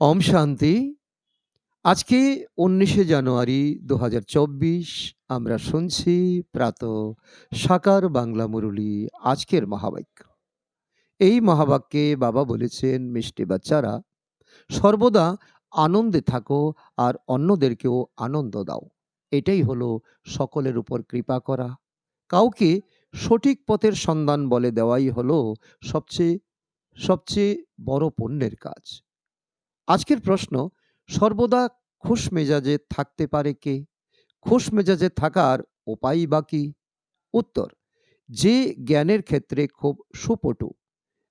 ওম শান্তি। আজকে ১৯শে জানুয়ারি ২০২৪ আমরা শুনছি প্রাতঃ সাকার বাংলা মুরলী আজকের মহাবাক্য। এই মহাবাক্যে বাবা বলেছেন, "মিষ্টি বাচ্চারা, সর্বদা আনন্দে থাকো আর অন্যদেরকেও আনন্দ দাও। এটাই হলো সকলের উপর কৃপা করা। কাউকে সঠিক পথের সন্ধান বলে দেওয়াই হলো সবচেয়ে, সবচেয়ে বড় পুণ্যের কাজ।" আজকের প্রশ্ন, সর্বদা খুশ মেজাজে থাকতে পারে কে? খুশ মেজাজে থাকার উপায়ই বা কি? উত্তর, যে জ্ঞানের ক্ষেত্রে খুব সুপটু,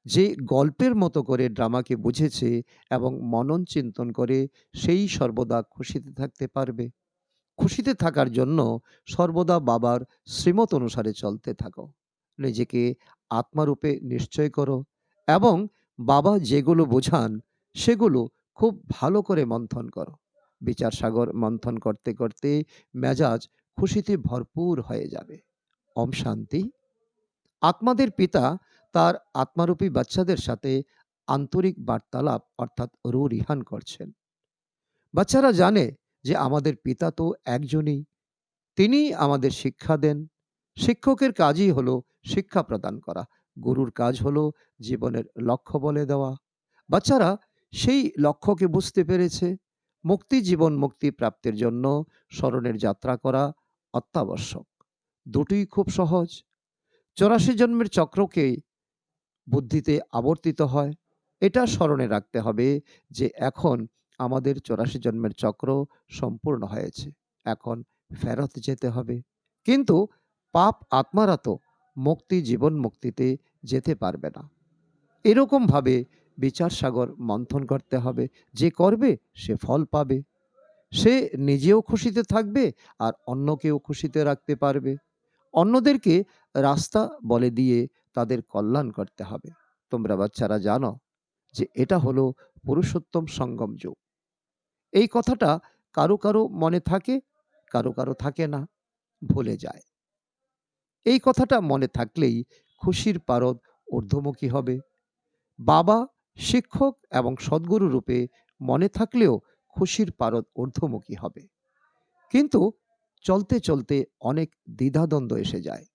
যে গল্পের মতো করে ড্রামাকে বুঝেছে এবং মনন চিন্তন করে সেই সর্বদা খুশিতে থাকতে পারবে। খুশিতে থাকার জন্য সর্বদা বাবার শ্রীমত অনুসারে চলতে থাকো। নিজেকে আত্মারূপে নিশ্চয় করো এবং বাবা যেগুলো বোঝান সেগুলো খুব ভালো করে মন্থন করো। বিচার সাগর মন্থন করতে, করতে মেজাজ খুশিতে ভরপুর হয়ে যাবে। ওম শান্তি। আত্মাদের পিতা তার আত্মারূপী বাচ্চাদের সাথে আন্তরিক বার্তালাপ অর্থাৎ রু-রিহান করছেন। বাচ্চারা জানে যে আমাদের পিতা তো একজনই। তিনি আমাদের শিক্ষা দেন। শিক্ষকের কাজই হলো শিক্ষা প্রদান করা। গুরুর কাজ হলো জীবনের লক্ষ্য বলে দেওয়া। বাচ্চারা সেই লক্ষ্যকে বুঝতে পেরেছে। মুক্তি জীবন মুক্তি প্রাপ্তির জন্য স্মরণের যাত্রা করা অত্যাবশ্যক। দুটোই খুব সহজ। ৮৪ জন্মের চক্রকে বুদ্ধিতে আবর্তিত হয়। এটা স্মরণে রাখতে হবে যে এখন আমাদের ৮৪ জন্মের চক্র সম্পূর্ণ হয়েছে। এখন ফেরত যেতে হবে। কিন্তু পাপ আত্মারা তো মুক্তি জীবন মুক্তিতে যেতে পারবে না। এরকমভাবে বিচার সাগর মন্থন করতে হবে। যে করবে সে ফল পাবে। সে নিজেও খুশিতে থাকবে আর অন্যকেও খুশিতে রাখতে পারবে। অন্যদেরকে রাস্তা বলে দিয়ে তাদের কল্যাণ করতে হবে। তোমরা বাচ্চারা জানো যে এটা হলো পুরুষোত্তম সঙ্গম যুগ। এই কথাটা কারও, কারও মনে থাকে, কারও, কারও থাকে না, ভুলে যায়। এই কথাটা মনে থাকলেই খুশির পারদ ঊর্ধ্বমুখী হবে। বাবা, শিক্ষক এবং সদ্গুরু রূপে মনে থাকলেও খুশির পারদ ঊর্ধ্বমুখী হবে। কিন্তু চলতে, চলতে অনেক দ্বিধাদ্বন্দ্ব এসে যায়।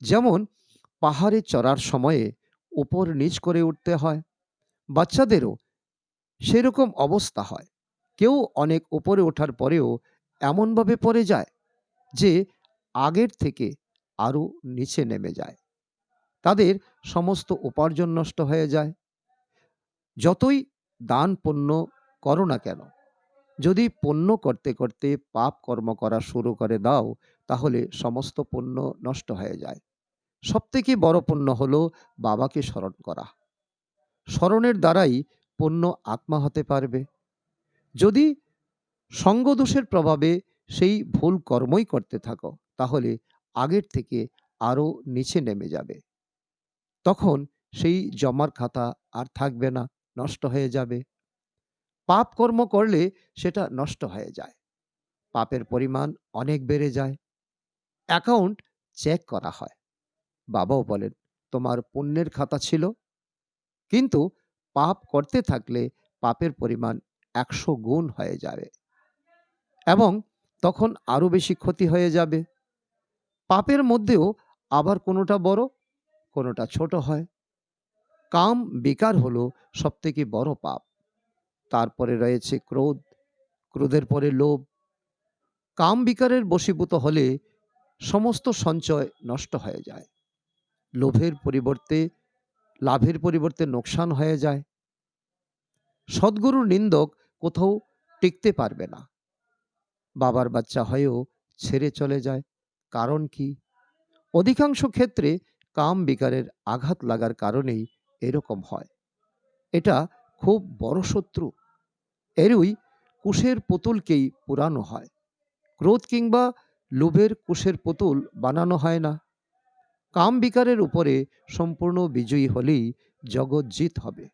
যেমন পাহাড়ে চড়ার সময়ে উপর নিচ করে উঠতে হয়। বাচ্চাদেরও সেরকম অবস্থা হয়। কেউ অনেক উপরে ওঠার পরেও এমনভাবে পড়ে যায় যে আগের থেকে আরও নিচে নেমে যায়। তাদের সমস্ত উপার্জন নষ্ট হয়ে যায়। যতই দান পণ্য করো না কেন, যদি পণ্য করতে, করতে পাপ কর্ম করা শুরু করে দাও তাহলে সমস্ত পণ্য নষ্ট হয়ে যায়। সবথেকে বড় পণ্য হলো বাবাকে স্মরণ করা। স্মরণের দ্বারাই পণ্য আত্মা হতে পারবে। যদি সঙ্গদোষের প্রভাবে সেই ভুল কর্মই করতে থাকো তাহলে আগের থেকে আরও নিচে নেমে যাবে। তখন সেই জমার খাতা আর থাকবে না, নষ্ট হয়ে যাবে। পাপ কর্ম করলে সেটা নষ্ট হয়ে যায়। পাপের পরিমাণ অনেক বেড়ে যায়। অ্যাকাউন্ট চেক করা হয়। বাবাও বলেন, "তোমার পুণ্যের খাতা ছিল, কিন্তু পাপ করতে থাকলে পাপের পরিমাণ ১০০ গুণ হয়ে যাবে। এবং তখন আরও বেশি ক্ষতি হয়ে যাবে। পাপের মধ্যেও আবার কোনোটা বড়, কোনোটা ছোট হয়। কাম বিকার হলো সবথেকে বড় পাপ। তারপরে রয়েছে ক্রোধ, ক্রোধের পরে লোভ। কাম বিকারের বশীভূত হলে সমস্ত সঞ্চয় নষ্ট হয়ে যায়। লোভের পরিবর্তে লাভের পরিবর্তে নোকসান হয়ে যায়। সদ্গুরুর নিন্দক কোথাও টিকতে পারবে না। বাবার বাচ্চা হয়েও ছেড়ে চলে যায়। কারণ কি? অধিকাংশ ক্ষেত্রে কাম বিকারের আঘাত লাগার কারণেই এরকম হয়। এটা খুব বড় শত্রু। এরই কুশের পুতুলকেই পুরানো হয়। ক্রোধ কিংবা লোভের কুশের পুতুল বানানো হয় না। কাম বিকারের উপরে সম্পূর্ণ বিজয়ী হলেই জগৎ জিত হবে।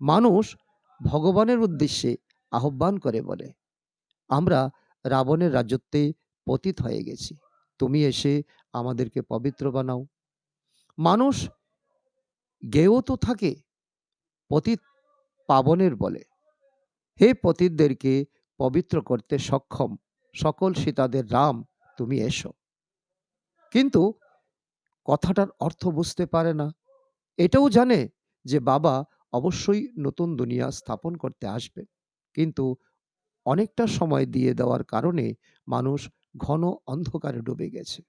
মানুষ ভগবানের উদ্দেশ্যে আহ্বান করে বলে, "আমরা রাবণের রাজত্বে পতিত হয়ে গেছি। তুমি এসে আমাদেরকে পবিত্র বানাও।" মানুষ গেয়েও তো থাকে, পতিত পাবনের বলে। হে পতিতদেরকে পবিত্র করতে সক্ষম, সকল সীতাদের রাম, তুমি এসো। কিন্তু কথাটার অর্থ বুঝতে পারে না। এটাও জানে যে বাবা অবশ্যই নতুন দুনিয়া স্থাপন করতে আসবে। কিন্তু অনেকটা সময় দিয়ে দেওয়ার কারণে মানুষ ঘন অন্ধকারে ডুবে গেছে।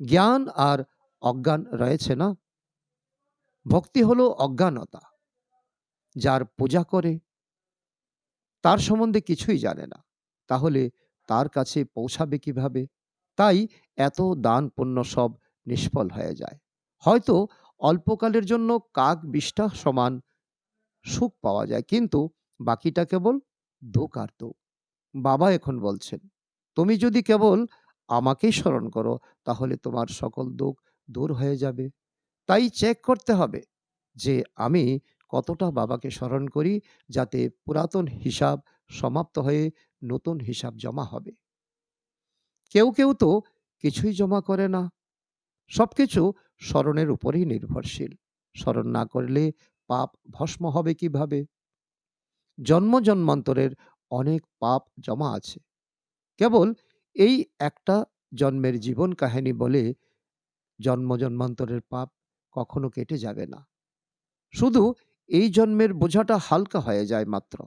জ্ঞান আর অজ্ঞান রয়েছে না? ভক্তি হলো অজ্ঞানতা। যার পূজা করে, তার সম্বন্ধে কিছুই জানে না। তাহলে তার কাছে পৌঁছাবে কীভাবে? তাই এত দান পুণ্য সব নিষ্ফল হয়ে যায়। হয়তো অল্পকালের জন্য কাক বিষ্ঠা সমান সুখ পাওয়া যায়, কিন্তু বাকিটা কেবল দুঃখ আর বাবা এখন বলছেন, তুমি যদি কেবল আমাকেই স্মরণ করো, তাহলে তোমার সকল দুঃখ দূর হয়ে যাবে। তাই চেক করতে হবে যে আমি কতটা বাবাকে স্মরণ করি যাতে পুরাতন হিসাব সমাপ্ত হয়ে নতুন হিসাব জমা হবে। কেউ কেউ তো কিছুই জমা করে না। সবকিছু স্মরণের উপরেই নির্ভরশীল। স্মরণ না করলে পাপ ভস্ম হবে কীভাবে? জন্ম জন্মান্তরের অনেক পাপ জমা আছে। কেবল এই একটা জন্মের জীবন কাহিনী বলে জন্ম জন্মান্তরের পাপ কখনো কেটে যাবে না। শুধু এই জন্মের বোঝাটা হালকা হয়ে যায় মাত্র।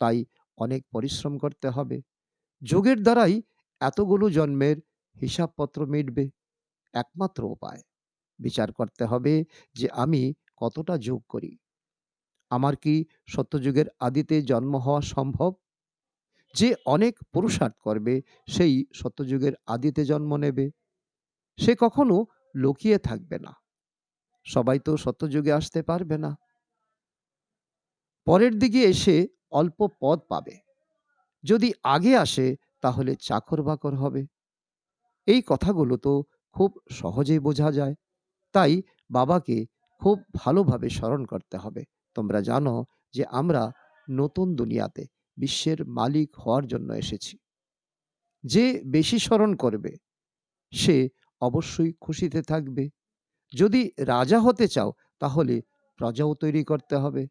তাই অনেক পরিশ্রম করতে হবে। যোগের দ্বারাই এতগুলো জন্মের হিসাবপত্র মিটবে। একমাত্র উপায়। বিচার করতে হবে যে আমি কতটা যোগ করি। আমার কি সত্যযুগের আদিতে জন্ম হওয়া সম্ভব? যে অনেক পুরুষার্থ করবে, সেই সত্যযুগের আদিতে জন্ম নেবে। সে কখনো লুকিয়ে থাকবে না। সবাই তো সত্যযুগে আসতে পারবে না। পরের দিকে এসে অল্প পদ পাবে। যদি আগে আসে, তাহলে চাকর বাকর হবে। এই কথাগুলো তো খুব সহজেই বোঝা যায়। তাই বাবাকে খুব ভালোভাবে স্মরণ করতে হবে। তোমরা জানো যে আমরা নতুন দুনিয়াতে বিশ্বের মালিক হওয়ার জন্য এসেছি। যে বেশি স্মরণ করবে, সে অবশ্যই খুশিতে থাকবে। যদি রাজা হতে চাও, তাহলে প্রজাও তৈরি করতে হবে।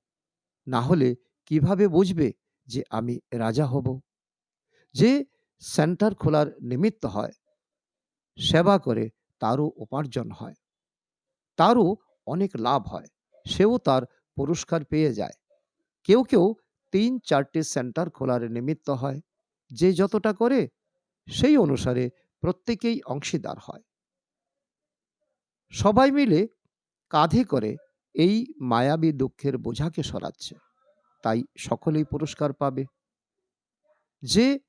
না হলে কীভাবে বুঝবে যে আমি রাজা হব? যে সেন্টার খোলার নিমিত্ত হয়, সেবা করে তারও উপার্জন হয়। তারও অনেক লাভ হয়, সেও তার পুরস্কার পেয়ে যায়। কেউ কেউ তিন চারটে সেন্টার খোলার নিমিত্ত হয়, যে যতটা করে, সেই অনুসারে প্রত্যেকেই অংশীদার হয়। সবাই মিলে কাঁধে করে এই মায়াবী দুঃখের বোঝাকে সরাচ্ছে। তাই সকলেই পুরস্কার পাবে। যে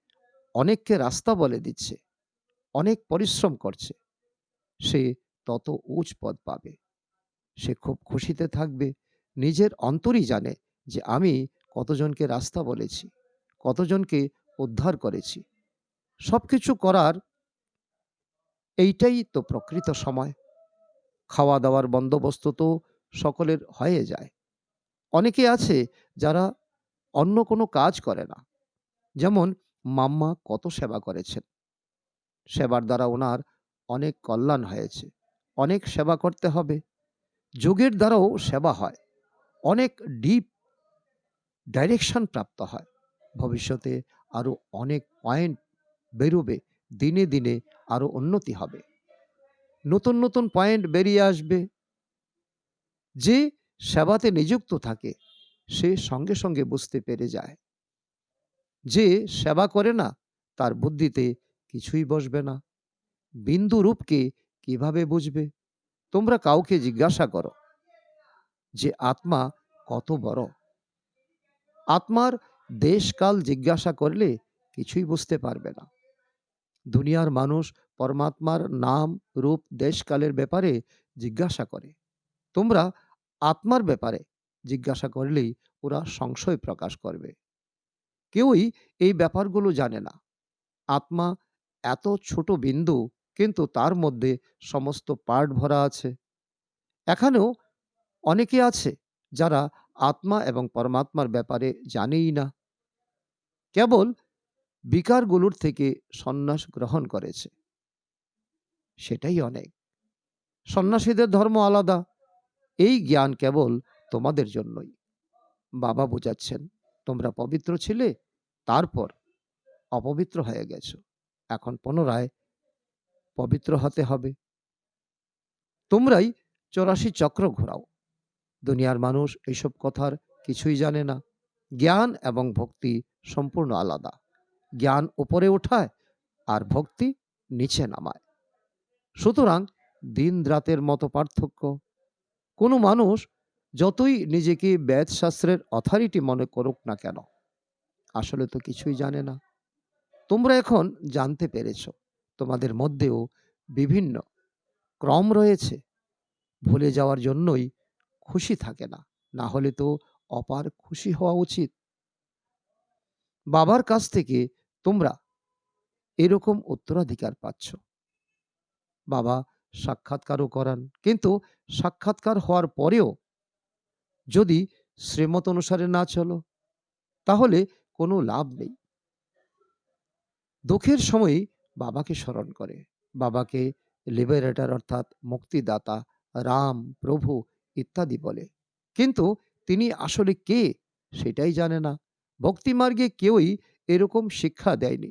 অনেককে রাস্তা বলে দিচ্ছে, অনেক পরিশ্রম করছে, সে তত উচ্চ পদ পাবে। সে খুব খুশিতে থাকবে। নিজের অন্তরই জানে যে আমি কতজনকে রাস্তা বলেছি, কতজনকে উদ্ধার করেছি। সব কিছু করার এইটাই তো প্রকৃত সময়। খাওয়া দাওয়ার বন্দোবস্ত তো সকলের হয়ে যায়। অনেকে আছে যারা অন্য কোনো কাজ করে না। যেমন মাম্মা কত সেবা করেছেন। সেবার দ্বারা ওনার অনেক কল্যাণ হয়েছে। অনেক সেবা করতে হবে। যোগের দ্বারাও সেবা হয়। অনেক ডিপ ডাইরেকশন প্রাপ্ত হয়। ভবিষ্যতে আরও অনেক পয়েন্ট বেরোবে। দিনে দিনে আরও উন্নতি হবে। নতুন নতুন পয়েন্ট বেরিয়ে আসবে। যে সেবাতে নিযুক্ত থাকে, সে সঙ্গে সঙ্গে বুঝতে পেরে যায়। যে সেবা করে না, তার বুদ্ধিতে কিছুই বসবে না। বিন্দু রূপকে কীভাবে বুঝবে? তোমরা কাউকে জিজ্ঞাসা করো যে, আত্মা কত বড়? আত্মার দেশকাল জিজ্ঞাসা করলে কিছুই বুঝতে পারবে না। দুনিয়ার মানুষ পরমাত্মার নাম, রূপ, দেশকালের ব্যাপারে জিজ্ঞাসা করে। তোমরা আত্মার ব্যাপারে জিজ্ঞাসা করলেই ওরা সংশয় প্রকাশ করবে। কেউই এই ব্যাপারগুলো জানে না। আত্মা এত ছোট বিন্দু, কিন্তু তার মধ্যে সমস্ত পার্ট ভরা আছে। এখানেও অনেকে আছে যারা আত্মা এবং পরমাত্মার ব্যাপারে জানেই না। কেবল বিকারগুলোর থেকে সন্ন্যাস গ্রহণ করেছে। সেটাই অনেক। সন্ন্যাসীদের ধর্ম আলাদা। এই জ্ঞান কেবল তোমাদের জন্যই। বাবা বোঝাচ্ছেন, তোমরা পবিত্র ছিলে, তারপর অপবিত্র হয়ে গেছো। এখন পুনরায় পবিত্র হতে হবে। তোমরাই চৌরাশি চক্র ঘোরাও। দুনিয়ার মানুষ এইসব কথার কিছুই জানে না। জ্ঞান এবং ভক্তি সম্পূর্ণ আলাদা। জ্ঞান উপরে ওঠায় আর ভক্তি নিচে নামায়। সুতরাং দিন রাতের মতো পার্থক্য। কোনো মানুষ যতই নিজেকে বেদশাস্ত্রের অথরিটি মনে করুক না কেন, আসলে তো কিছুই জানে না। তোমরা এখন জানতে পেরেছ, তোমাদের মধ্যেও বিভিন্ন ক্রম রয়েছে। ভুলে যাওয়ার জন্যই খুশি থাকে না না হলে তো অপার খুশি হওয়া উচিত। বাবার কাছ থেকে তোমরা এরকম উত্তরাধিকার পাচ্ছ। বাবা সাক্ষাৎকারও করান। কিন্তু সাক্ষাৎকার হওয়ার পরেও যদি শ্রীমত অনুসারে না চলো, তাহলে কোনো লাভ নেই। দুঃখের সময় বাবাকে স্মরণ করে। বাবাকে লিবারেটার অর্থাৎ মুক্তিদাতা, রাম, প্রভু ইত্যাদি বলে। কিন্তু তিনি আসলে কে সেটাই জানে না। ভক্তিমার্গে কেউই এরকম শিক্ষা দেয়নি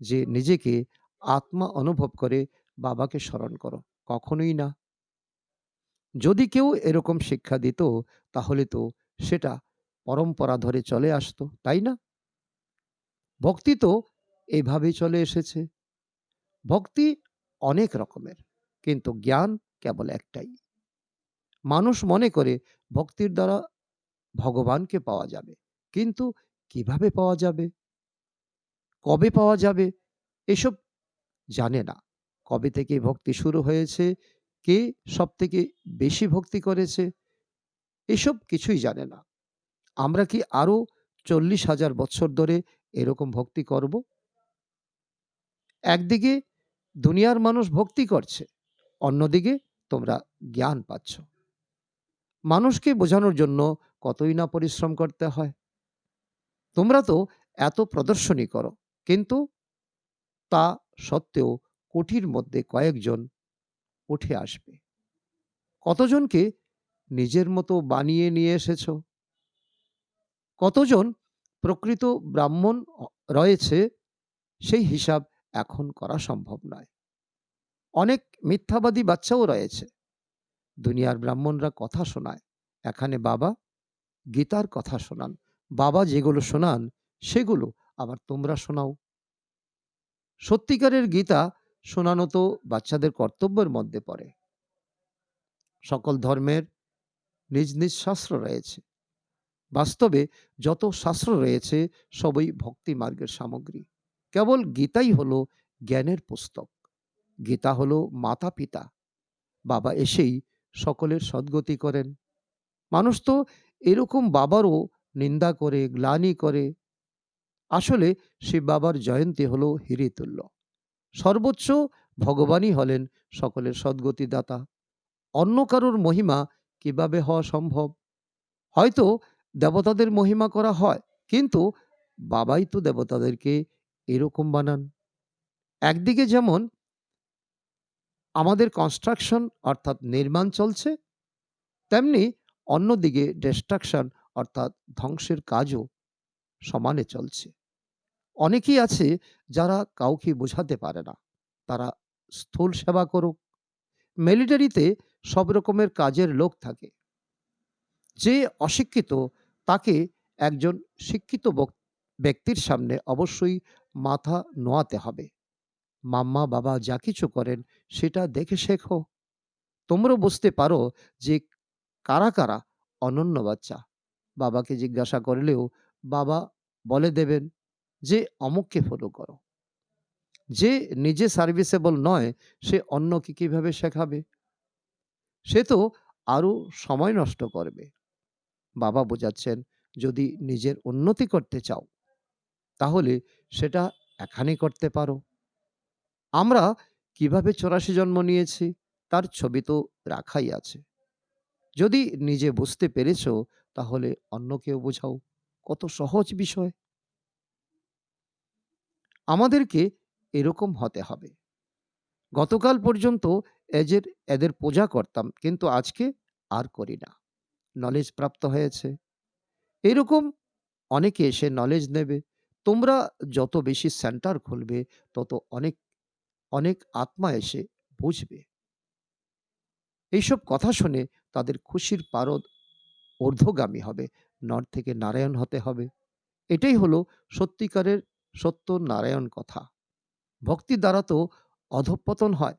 যে নিজেকে আত্মা অনুভব করে বাবাকে স্মরণ করো, কখনোই না। যদি কেউ এরকম শিক্ষা দিত, তাহলে তো সেটা পরম্পরা ধরে চলে আসতো, তাই না? ভক্তি তো এইভাবেই চলে এসেছে। ভক্তি অনেক রকমের, কিন্তু জ্ঞান কেবল একটাই। মানুষ মনে করে ভক্তির দ্বারা ভগবানকে পাওয়া যাবে, কিন্তু কীভাবে পাওয়া যাবে? কবে পাওয়া যাবে? এসব জানে না। কবে থেকে ভক্তি শুরু হয়েছে? কে সব থেকে বেশি ভক্তি করেছে? এসব কিছুই জানে না। আমরা কি আরও চল্লিশ হাজার বছর ধরে এরকম ভক্তি করব? একদিকে দুনিয়ার মানুষ ভক্তি করছে, অন্যদিকে তোমরা জ্ঞান পাচ্ছ। মানুষকে বোঝানোর জন্য কতই না পরিশ্রম করতে হয়। তোমরা তো এত প্রদর্শনী করো। কিন্তু তা সত্ত্বেও কোটির মধ্যে কয়েকজন উঠে আসবে। কতজনকে নিজের মতো বানিয়ে নিয়ে এসেছ? কতজন প্রকৃত ব্রাহ্মণ রয়েছে সেই হিসাব এখন করা সম্ভব নয়। অনেক মিথ্যাবাদী বাচ্চাও রয়েছে। দুনিয়ার ব্রাহ্মণরা কথা শোনায়। এখানে বাবা গীতার কথা শোনান। বাবা যেগুলো শোনান, সেগুলো আবার তোমরা শোনাও। সত্যিকারের গীতা শোনানো তো বাচ্চাদের কর্তব্যের মধ্যে পড়ে। সকল ধর্মের নিজ নিজ শাস্ত্র রয়েছে। বাস্তবে যত শাস্ত্র রয়েছে, সবই ভক্তি মার্গের সামগ্রী। কেবল গীতাই হলো জ্ঞানের পুস্তক। গীতা হলো মাতা পিতা। বাবা এসেই সকলের সদ্গতি করেন। মানুষ তো এরকম বাবারও নিন্দা করে, গ্লানি করে। আসলে শিব বাবার জয়ন্তী হলো হিরিতুল্য। সর্বোচ্চ ভগবানই হলেন সকলের সদ্গতিদাতা। অন্য কারোর মহিমা কীভাবে হওয়া সম্ভব? হয়তো দেবতাদের মহিমা করা হয়, কিন্তু বাবাই তো দেবতাদেরকে এরকম বানান। একদিকে যেমন আমাদের কনস্ট্রাকশন অর্থাৎ নির্মাণ চলছে, তেমনি অন্যদিকে ডিস্ট্রাকশন অর্থাৎ ধ্বংসের কাজও সমানে চলছে। অনেকেই আছে যারা কাউকে বোঝাতে পারে না। তারা স্থূল সেবা করুক। মিলিটারিতে সব রকমের কাজের লোক থাকে। যে অশিক্ষিত তাকে একজন শিক্ষিত ব্যক্তির সামনে অবশ্যই মাথা নোয়াতে হবে। মাম্মা, বাবা যা কিছু করেন সেটা দেখে শেখো। তোমরা বুঝতে পারো যে কারা কারা অনন্য বাচ্চা। বাবাকে জিজ্ঞাসা করলেও বাবা বলে দেবেন, যে অমুককে ফলো করো। যে নিজে সার্ভিসেবল নয়, সে অন্যকে কীভাবে শেখাবে? সে তো আরও সময় নষ্ট করবে। বাবা বোঝাচ্ছেন, যদি নিজের উন্নতি করতে চাও, তাহলে সেটা এখানে করতে পারো। আমরা কীভাবে চৌরাশি জন্ম নিয়েছি, তার ছবি তো রাখাই আছে। যদি নিজে বুঝতে পেরেছ তাহলে অন্যকেও বোঝাও। কত সহজ বিষয়। আমাদেরকে এরকম হতে হবে। গতকাল পর্যন্ত এজের এদের পূজা করতাম কিন্তু আজকে আর করি না। নলেজ প্রাপ্ত হয়েছে। এরকম অনেকে এসে নলেজ নেবে। তোমরা যত বেশি সেন্টার খুলবে তত অনেক, অনেক আত্মা এসে বুঝবে। এইসব কথা শুনে তাদের খুশির পারদ ঊর্ধ্বগামী হবে। নর থেকে নারায়ণ হতে হবে। এটাই হলো সত্যিকারের সত্য নারায়ণ কথা। ভক্তি দ্বারা তো অধঃপতন হয়।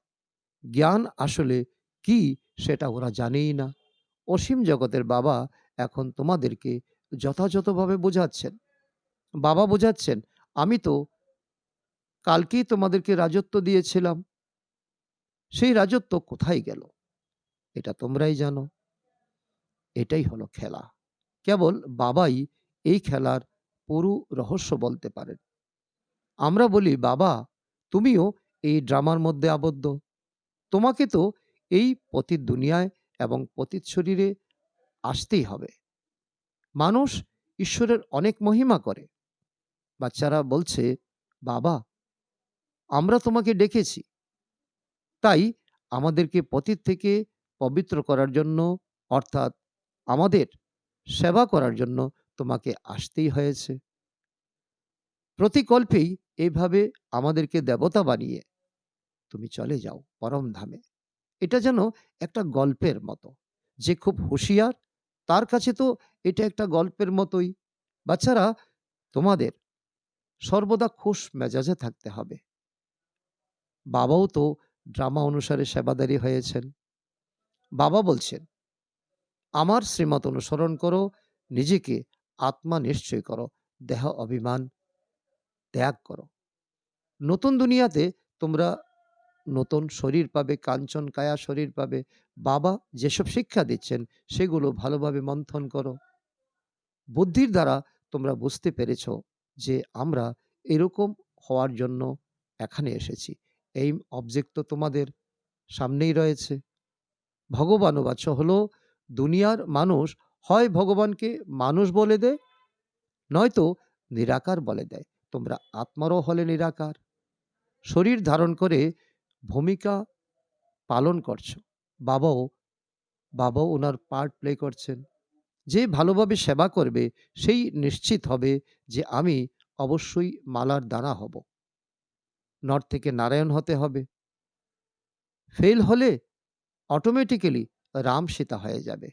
জ্ঞান আসলে কি সেটা ওরা জানেই না। অসীম জগতের বাবা এখন তোমাদেরকে যথাযথভাবে বোঝাচ্ছেন। বাবা বোঝাচ্ছেন, "আমি তো কালকেই তোমাদেরকে রাজত্ব দিয়েছিলাম। সেই রাজত্ব কোথায় গেল? এটা তোমরাই জানো।" এটাই হলো খেলা। কেবল বাবাই এই খেলার পুরো রহস্য বলতে পারেন। আমরা বলি, "বাবা, তুমিও এই ড্রামার মধ্যে আবদ্ধ। তোমাকে তো এই পতিত দুনিয়ায় এবং পতিত শরীরে আসতেই হবে।" মানুষ ঈশ্বরের অনেক মহিমা করে। বাচ্চারা বলছে, "বাবা, আমরা তোমাকে ডেকেছি। তাই আমাদেরকে পতিত থেকে পবিত্র করার জন্য অর্থাৎ আমাদের সেবা করার জন্য তোমাকে আসতেই হয়েছে। প্রতিকল্পেই এভাবে আমাদেরকে দেবতা বানিয়ে তুমি চলে যাও পরম ধামে এটা যেন একটা গল্পের মতো। যে খুব হুঁশিয়ার তার কাছে তো এটা একটা গল্পের মতোই। বাচ্চারা তোমাদের সর্বদা খুশ মেজাজে থাকতে হবে। বাবাও তো ড্রামা অনুসারে সেবাদারি হয়েছেন। বাবা বলছেন, "আমার শ্রীমত অনুসরণ করো, নিজেকে আত্মা নিশ্চয় করো, দেহ অভিমান ত্যাগ করো। নতুন দুনিয়াতে তোমরা নতুন শরীর পাবে, কাঞ্চন কায়া শরীর পাবে। বাবা যেসব শিক্ষা দিচ্ছেন সেগুলো ভালোভাবে মন্থন করো। বুদ্ধির দ্বারা তোমরা বুঝতে পেরেছ যে আমরা এরকম হওয়ার জন্য এখানে এসেছি। এই অবজেক্ট তো তোমাদের সামনেই রয়েছে। ভগবানুবাচ হলো দুনিয়ার মানুষ হয় ভগবানকে মানুষ বলে দেয়, নয়তো নিরাকার বলে দেয়। তোমরা আত্মারও হলে নিরাকার। শরীর ধারণ করে ভূমিকা পালন করছ। বাবাও, বাবাও ওনার পার্ট প্লে করছেন। যে ভালোভাবে সেবা করবে সেই নিশ্চিত হবে যে আমি অবশ্যই মালার দানা হব। নর থেকে নারায়ণ হতে হবে। ফেল হলে অটোমেটিক্যালি রাম সীতা হয়ে যাবে।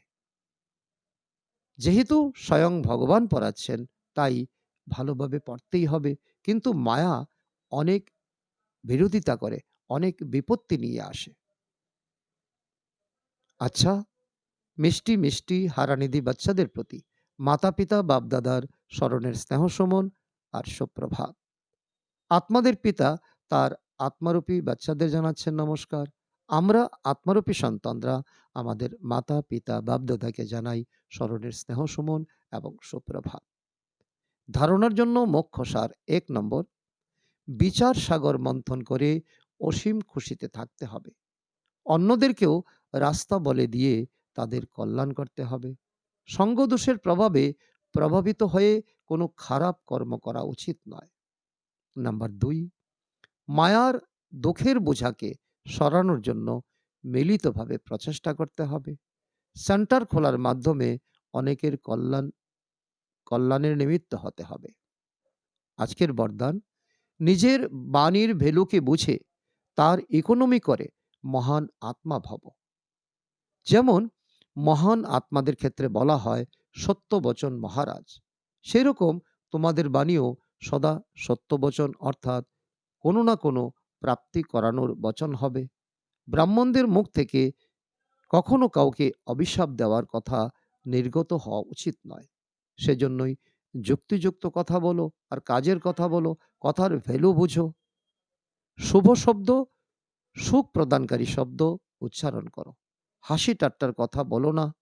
যেহেতু স্বয়ং ভগবান পড়াচ্ছেন তাই ভালোভাবে পড়তেই হবে। কিন্তু মায়া অনেক বিরোধিতা করে, অনেক বিপত্তি নিয়ে আসে। আচ্ছা, মিষ্টি, মিষ্টি হারানিধি বাচ্চাদের প্রতি মাতা-পিতা, বাপ-দাদার স্মরণের স্নেহসমন আর সুপ্রভাত। আত্মাদের পিতা তার আত্মারূপী বাচ্চাদের জানাচ্ছেন নমস্কার। আমরা আত্মারূপী সন্তানরা আমাদের মাতা-পিতা, বাপ-দাদাকে জানাই স্মরণের স্নেহ সুমন এবং সুপ্রভাত। ধারণার জন্য মোক্ষসার এক নম্বর বিচার সাগর মন্থন করে অসীম খুশিতে থাকতে হবে। অন্যদেরকেও রাস্তা বলে দিয়ে তাদের কল্যাণ করতে হবে। সঙ্গদোষের প্রভাবে প্রভাবিত হয়ে কোনো খারাপ কর্ম করা উচিত নয়। নাম্বার দুই মায়ার দুঃখের বোঝাকে সরানোর জন্য মিলিতভাবে প্রচেষ্টা করতে হবে। সেন্টার খোলার মাধ্যমে অনেকের কল্যাণ, কল্যাণের নিমিত্ত হতে হবে। আজকের বরদান, নিজের বাণীর ভেলুকে বুঝে তার ইকোনমি করে মহান আত্মা ভব। যেমন, মহান আত্মাদের ক্ষেত্রে বলা হয়, সত্যবচন মহারাজ। সেরকম তোমাদের বাণীও সদা সত্যবচন অর্থাৎ কোনো না কোনো প্রাপ্তি করানোর বচন হবে। ব্রাহ্মণদের মুখ থেকে কখনো কাউকে অভিশাপ দেওয়ার কথা নির্গত হওয়া উচিত নয়। সেজন্যই যুক্তিযুক্ত কথা বলো আর কাজের কথা বলো, কথার ভ্যালু বুঝো। শুভ শব্দ, সুখ প্রদানকারী শব্দ উচ্চারণ করো। হাসি টাট্টার কথা বলো না।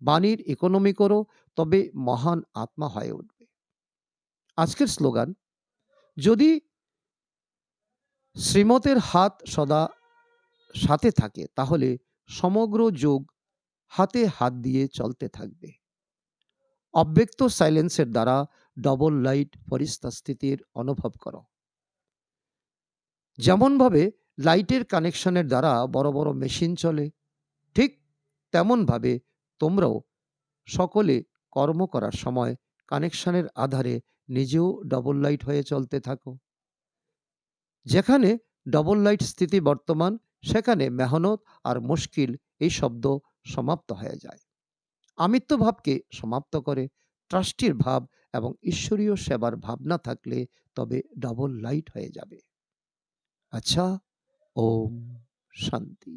বাণীর ইকোনমি করো তবে মহান আত্মা হয়ে উঠবে। আজকের স্লোগান যদি শ্রীমতের হাত সদা সাথে থাকে তাহলে সমগ্র যোগ হাতে হাত দিয়ে চলতে থাকবে। অব্যক্ত সাইলেন্সের দ্বারা ডবল লাইট ফরিস্তা স্থিতির অনুভব করো। যেমনভাবে লাইটের কানেকশনের দ্বারা বড়, বড় মেশিন চলে, ঠিক তেমনভাবে তোমরাও সকলে কর্ম করার সময় কানেকশনের আধারে নিজেও ডবল লাইট হয়ে চলতে থাকো যেখানে ডবল লাইট স্থিতি বর্তমান, সেখানে মেহনত আর মুশকিল এই শব্দ সমাপ্ত হয়ে যায়। আমিত্ব ভাবকে সমাপ্ত করে ট্রাস্টির ভাব এবং ঈশ্বরীয় সেবার ভাবনা থাকলে তবে ডবল লাইট হয়ে যাবে। আচ্ছা ওম শান্তি।